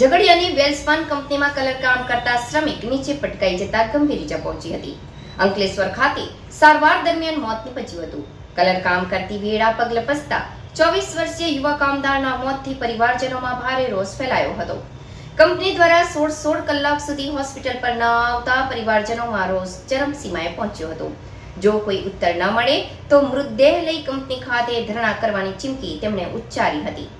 ઝઘડિયાની વેલ્સમાન કંપનીમાં કલર કામ કરતા શ્રમિક નીચે પટકાઈ જતા ગંભીર ઇજા પહોંચી હતી. અંકલેશ્વર ખાતે સારવાર દરમિયાન મોત નીપજ્યું હતું. કલર કામ કરતી વેળા પગ લપસતા ચોવીસ વર્ષીય યુવા કામદારના મોતથી પરિવારજનોમાં ભારે રોષ ફેલાયો હતો. કંપની દ્વારા સોળ સોળ કલાક સુધી હોસ્પિટલ પર ન આવતા પરિવારજનોમાં રોષ ચરમસીમાએ પહોંચ્યો હતો. જો કોઈ ઉત્તર ન મળે તો મૃતદેહ લઈ કંપની ખાતે ધરણા કરવાની ચીમકી તેમણે ઉચ્ચારી હતી.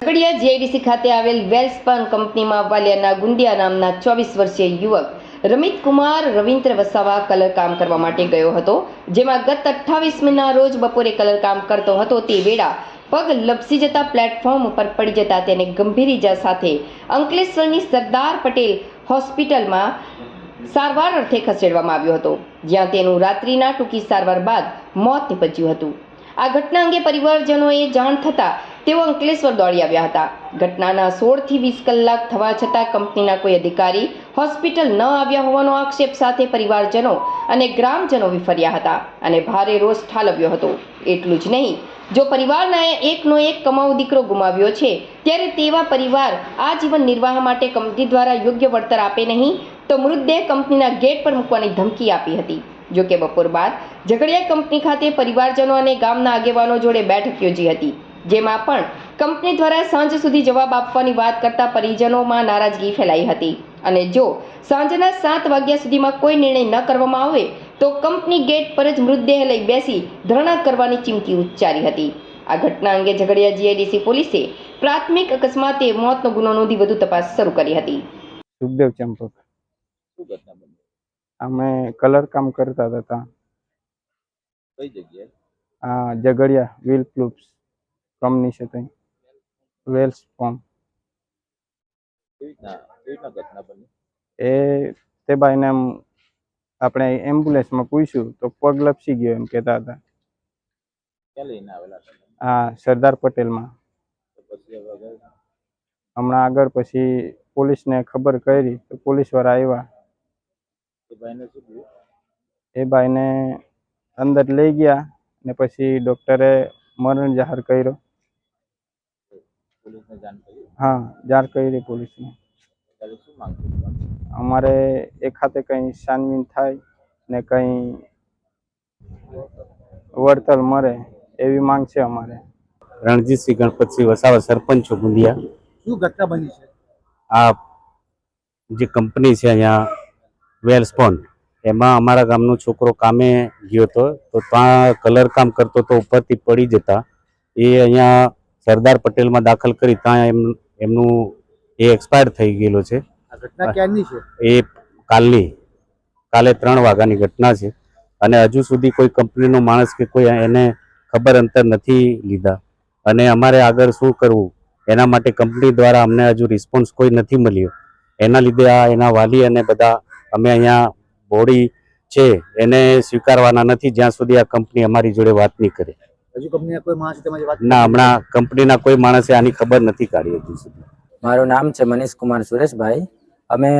ઝઘડિયા જીઆઈડીસી ખાતે આવેલ વેલ્સપાન કંપનીમાં વાલિયાના ગુંડિયા નામના ચોવીસ વર્ષીય યુવક રમિત કુમાર રવિન્દ્ર વસાવા કલર કામ કરવા માટે ગયો હતો, જેમાં ગત અઠ્ઠાવીસમીના રોજ બપોરે કલર કામ કરતો હતો તે વેળા પગ લપસી જતા પ્લેટફોર્મ ઉપર પડી જતા તેને ગંભીર ઈજા સાથે અંકલેશ્વરની સરદાર પટેલ હોસ્પિટલમાં સારવાર અર્થે ખસેડવામાં આવ્યો હતો, જ્યાં તેનું રાત્રિના ટૂંકી સારવાર બાદ મોત નીપજ્યું હતું. આ ઘટના અંગે પરિવારજનોએ જાણ થતાં તેઓ અંકલેશ્વર દોડી આવ્યા હતા. ઘટનાના સોળથી વીસ કલાક થવા છતાં કંપનીના કોઈ અધિકારી હોસ્પિટલ ન આવ્યા હોવાનો આક્ષેપ સાથે પરિવારજનો અને ગ્રામજનો વિફર્યા હતા અને ભારે રોષ ઠાલવ્યો હતો. એટલું જ નહીં, જો પરિવારના એકનો એક કમાઉ દીકરો ગુમાવ્યો છે, ત્યારે તેવા પરિવાર આ જીવન નિર્વાહ માટે કંપની દ્વારા યોગ્ય વળતર આપે નહીં, તો મૃતદેહ કંપનીના ગેટ પર મૂકવાની ધમકી આપી હતી. જો કે બપોર બાદ ઝઘડિયા કંપની ખાતે પરિવારજનો અને ગામના આગેવાનો જોડે બેઠક યોજી હતી. જેમાં પણ કંપની દ્વારા સાંજ સુધી જવાબ આપવાની વાત કરતા પરિજનોમાં નારાજગી ફેલાઈ હતી. અને જો સાંજના સાત વાગ્યા સુધીમાં કોઈ નિર્ણય ન કરવામાં આવે તો કંપની ગેટ પર જ મૃતદેહ લઈ બેસી ધરણા કરવાની ચીમકી ઉચ્ચારી હતી. આ ઘટના અંગે ઝઘડિયા જીઆઈડીસી પોલીસે પ્રાથમિક અકસ્માતે મોતનો ગુનો નોંધી વધુ તપાસ શરૂ કરી હતી. સુખદેવ ચંપક. શું ઘટના બની? અમે કલર કામ કરતા હતા. કઈ જગ્યાએ? આ ઝઘડિયા વ્હીલ પ્લુપ્સ કંપની છે ત્યાં વેલ્સ ફોર્મ એ તે ભાઈને એમ આપણે એમ્બ્યુલન્સમાં પૂછ્યું તો પગ લપસી ગયો એમ કહેતા હતા. આ સરદાર પટેલમાં. હમણાં આગળ પછી પોલીસને ખબર કરી તો પોલીસવાળા આવ્યા એ ભાઈને અંદર લઈ ગયા ને પછી ડૉક્ટરે મરણ જાહેર કર્યો. પોલીસને જાણ કરી? હા જાણ કરી પોલીસને. ત્યારે શું માંગ અમારે એ ખાતે કંઈ છાનબીન થાય ને કંઈ વળતર મળે એવી માંગ છે અમારે. રણજીતસિંહ ગણપતસિંહ વસાવા સરપંચ છું ગુંદિયા શું ઘટના બની છે? આ જે કંપની છે અહીંયા વેલસ્પોન એમાં અમારા ગામનો છોકરો કામે ગયો હતો તો ત્યાં કલર કામ કરતો તો ઉપરથી પડી જતા. એ અહીંયા સરદાર પટેલમાં દાખલ કરી ત્યાં એમ એમનું એ એક્સપાયર થઈ ગયેલો છે. એ કાલની કાલે ત્રણ વાગ્યાની ઘટના છે. અને હજુ સુધી કોઈ કંપનીનો માણસ કે કોઈ એને ખબર અંતર નથી લીધા. અને અમારે આગળ શું કરવું? એના માટે કંપની દ્વારા અમને હજુ રિસ્પોન્સ કોઈ નથી મળ્યો. એના લીધે આ એના વાલી અને બધા અમે અહીંયા બોડી છે એને સ્વીકારવાના નથી. જ્યાં સુધી આ કંપની અમારી જોડે વાત નહીં કરે. હજુ કંપનીના કોઈ માણસ તમારી વાત ના હમણાં કંપનીના કોઈ માણસે આની ખબર નથી કાઢી હજી સુધી. મારું નામ છે મનીષ કુમાર સુરેશભાઈ. અમે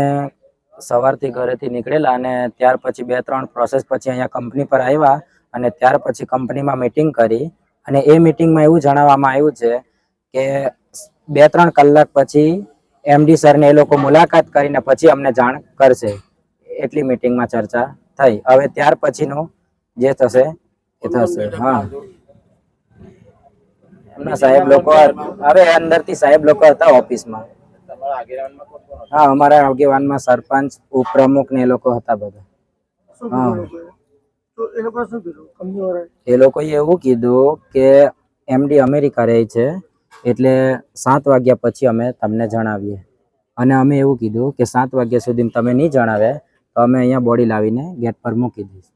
સવારથી ઘરેથી નીકળેલા અને ત્યાર પછી બે ત્રણ પ્રોસેસ પછી અહીંયા કંપની પર આવ્યા અને ત્યાર પછી કંપનીમાં મીટિંગ કરી. અને એ મિટિંગમાં એવું જણાવવામાં આવ્યું છે કે બે ત્રણ કલાક પછી એમડી સરને એ લોકો મુલાકાત કરીને પછી અમને જાણ કરશે. એટલી મિટિંગમાં ચર્ચા થઈ. હવે ત્યાર પછીનું જે થશે એ થશે. હા. એમના સાહેબ લોકો હવે અંદરથી સાહેબ લોકો હતા ઓફિસમાં? હા અમારા આગેવાનમાં સરપંચ ઉપપ્રમુખ ને એ લોકો હતા બધા. હા. એ લોકોએ એવું કીધું કે એમડી અમેરિકા રહે છે એટલે સાત વાગ્યા પછી અમે તમને જણાવીએ. અને અમે એવું કીધું કે સાત વાગ્યા સુધી તમે નહીં જણાવે તો અમે અહીંયા બોડી લાવીને ગેટ પર મૂકી દઈશું.